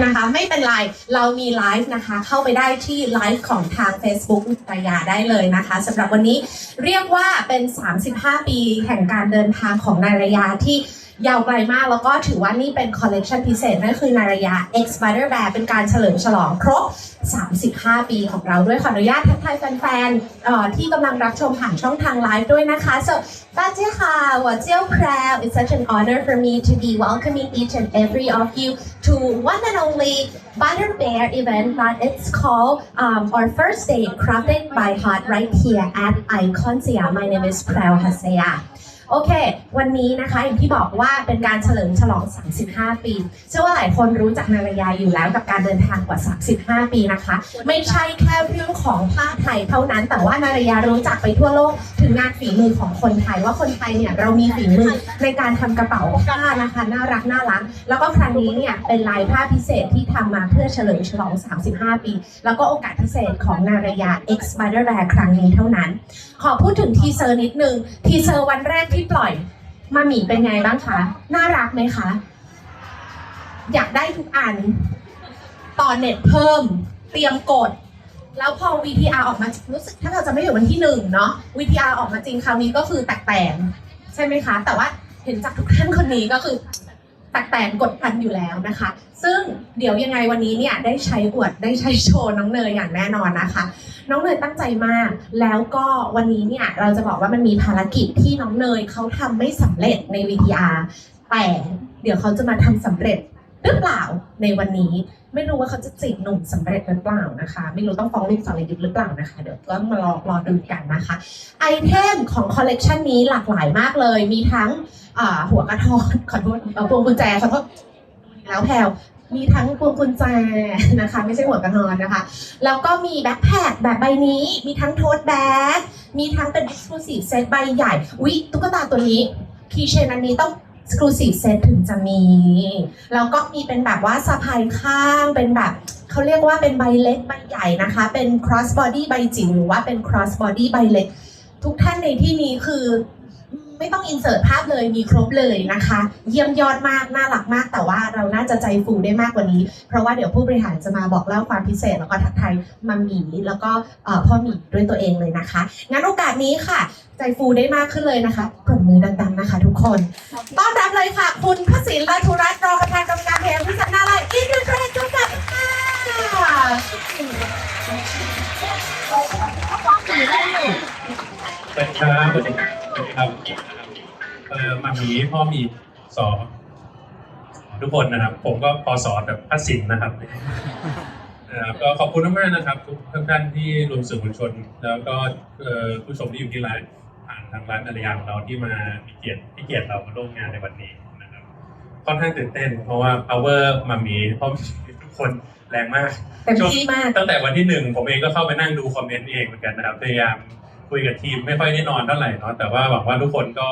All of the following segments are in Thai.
นะคะ ไม่เป็นไร เรามีไลฟ์นะคะ เข้าไปได้ที่ไลฟ์ของทาง Facebook นารยาได้เลยนะคะสำหรับวันนี้เรียกว่าเป็น 35 ปีแห่งการเดินทางของนารยาที่ ยาวไกลมาก แล้วก็ถือว่านี่เป็นคอลเลกชันพิเศษ นั่นคือนารยา X Spider Bear เป็นการเฉลิมฉลองครบ 35 ปีของเราด้วยขออนุญาตทักทายแฟนๆเอ่อที่กำลังรับชมผ่านช่องทางไลฟ์ด้วยนะคะ so 大家好我叫 Proud it's such an honor for me to be welcoming each and every of you to one and only Butter Bear event that it's called um, our first day crafted by heart right here at Icon Siam my name is Proud Hasaya โอเค วันนี้นะคะอย่างที่บอกว่าเป็นการเฉลิมฉลอง 35 ปีเชื่อว่าหลายคนรู้จักนารยาอยู่แล้วกับการเดินทางกว่า 35 ปีนะคะ ไม่ใช่แค่เรื่องของผ้าไทยเท่านั้น แต่ว่านารยารู้จักไปทั่วโลกถึงงานฝีมือของคนไทยว่าคนไทยเนี่ยเรามีฝีมือในการทำกระเป๋าผ้านะคะน่ารักน่ารักแล้วก็ครั้งนี้เนี่ยเป็นลายผ้าพิเศษที่ทำมาเพื่อเฉลิมฉลอง 35 ปี แล้วก็โอกาสพิเศษของนารยา X Spider Bear ครั้งนี้เท่านั้น ขอพูดถึงทีเซอร์นิดนึงทีเซอร์วันแรกที่ปล่อยมาหมีเป็นไงบ้างคะน่ารักไหมคะอยากได้ทุกอัน ต่อเน็ตเพิ่ม เตรียมกด แล้วพอ VTR ออกมารู้สึกถ้าเราจะไม่อยู่วันที่หนึ่งเนาะ VTR ออกมาจริงคราวนี้ก็คือแตกแตนใช่ไหมคะ แต่ว่าเห็นจากทุกท่านคนนี้ก็คือ แตกแตนกดดันอยู่แล้วนะคะ ซึ่งเดี๋ยวยังไงวันนี้เนี่ยได้ใช้อวดได้ใช้โชว์น้องเนยอย่างแน่นอนนะคะ น้องเนยตั้งใจมาก แล้วก็วันนี้เนี่ยเราจะบอกว่ามันมีภารกิจที่น้องเนยเขาทำไม่สำเร็จใน VTR แต่เดี๋ยวเขาจะมาทำสำเร็จหรือเปล่าในวันนี้ไม่รู้ว่าเขาจะจีบหนุ่มสำเร็จหรือเปล่านะคะ ไม่รู้ต้องฟ้องลูกสาวยุทหรือเปล่านะคะ เดี๋ยวก็มารอรอดูกันนะคะ ไอเทมของคอลเลกชันนี้หลากหลายมากเลยมีทั้ง อ่า หัวกระทอนขอโทษเอ่อพวงกุญแจขอโทษแล้วแพลวมีทั้งพวงกุญแจนะคะ ไม่ใช่หัวกระทอนนะคะ แล้วก็มีแบ็คแพคแบบใบนี้มีทั้งโท e แบ็กมีทั้งเป็น Exclusive Set ใบใหญ่วิตุ๊กตาตัวนี้คีเชนอันนี้ต้อง Exclusive Set ถึงจะมี แล้วก็มีเป็นแบบว่าสะพายข้างเป็นแบบเขาเรียกว่าเป็นใบเล็กใบใหญ่นะคะ เป็น cross body ใบจิ๋วหรือว่าเป็น cross body ใบเล็ก ทุกท่านในที่นี้คือ ไม่ต้องอินเสิร์ตภาพเลยมีครบเลยนะคะ เยี่ยมยอดมากน่ารักมาก แต่ว่าเราน่าจะใจฟูได้มากกว่านี้ เพราะว่าเดี๋ยวผู้บริหารจะมาบอกเล่าความพิเศษแล้วก็ทักทายมัมหมีแล้วก็พ่อหมีด้วยตัวเองเลยนะคะ งั้นโอกาสนี้ค่ะ ใจฟูได้มากขึ้นเลยนะคะปรบมือดังๆนะคะ ทุกคนต้อนรับเลยค่ะ คุณพระศิลป์ราชุรัตน์รองประธานกรรมการเพลงพิจารณาลายอินเตอร์เทรนจุกับค่ะสวัสดีครับ ครับสวัสดีครับเออมามีพ่อมีสอนทุกคนนะครับ ผมก็พอสอนแบบพัสินนะครับนะครับก็ขอบคุณมากๆนะครับ ทุกท่านที่รวมสื่อมวลชน แล้วก็เอ่อผู้ชมที่อยู่ที่ร้านผ่านทางร้านอารยาของเราที่มามีเกียรติที่เกียรติเรามาร่วมงานในวันนี้นะครับค่อนข้างตื่นเต้น เพราะว่า power มามีพ่อมีทุกคนแรงมากเต็มที่มาก ตั้งแต่วันที่หนึ่งผมเองก็เข้าไปนั่งดูคอมเมนต์เองเหมือนกันนะครับพยายาม คุยกับทีมไม่ค่อยได้นอนเท่าไหร่เนาะแต่ว่าหวังว่าทุกคนก็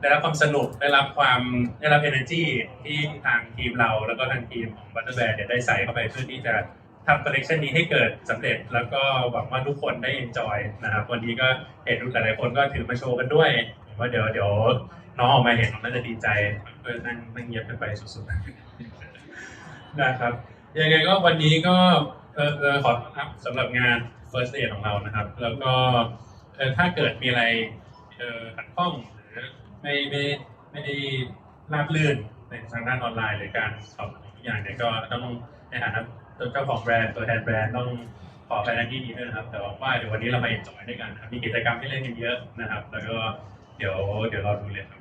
ได้รับความสนุกได้รับความได้รับ energy ที่ทางทีมเราแล้วก็ทางทีมของบัตเตอร์แบร์เนี่ยได้ใส่เข้าไปเพื่อที่จะทำคอลเลคชันนี้ให้เกิดสำเร็จ แล้วก็หวังว่าทุกคนได้ enjoy นะครับวันนี้ก็เห็นหลายๆคนก็ถือมาโชว์กันด้วยว่าเดี๋ยวเดี๋ยวน้องออกมาเห็นน่าจะดีใจก็นั่งนั่งเงียบกันไปสุดๆนะครับยังไงก็วันนี้ก็เออขอต้อนรับสำหรับงาน First Day ของเรานะครับ แล้วก็ เออถ้าเกิดมีอะไรเออขัดข้องหรือไม่ไม่ไม่ได้ราบรื่นในทางด้านออนไลน์หรือการสอบทุกอย่างเนี่ยก็ต้องในฐานะเจ้าของแบรนด์ตัวแทนแบรนด์ต้องขอไปในที่นี้ด้วยนะครับ แต่ว่าเดี๋ยววันนี้เรามาเอ็นจอยด้วยกันครับมีกิจกรรมให้เล่นกันเยอะนะครับ แล้วก็เดี๋ยวเดี๋ยวราดูเลยครับ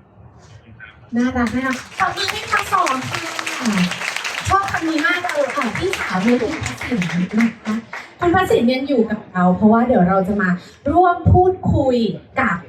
น่ารักมากขอบคุณที่มาสอนค่ะ ชอบคำนี้มากเลยค่ะพี่สาวเนี่ยคุณพระสินนะคะคุณพระสินยังอยู่กับเรา เพราะว่าเดี๋ยวเราจะมาร่วมพูดคุยกับ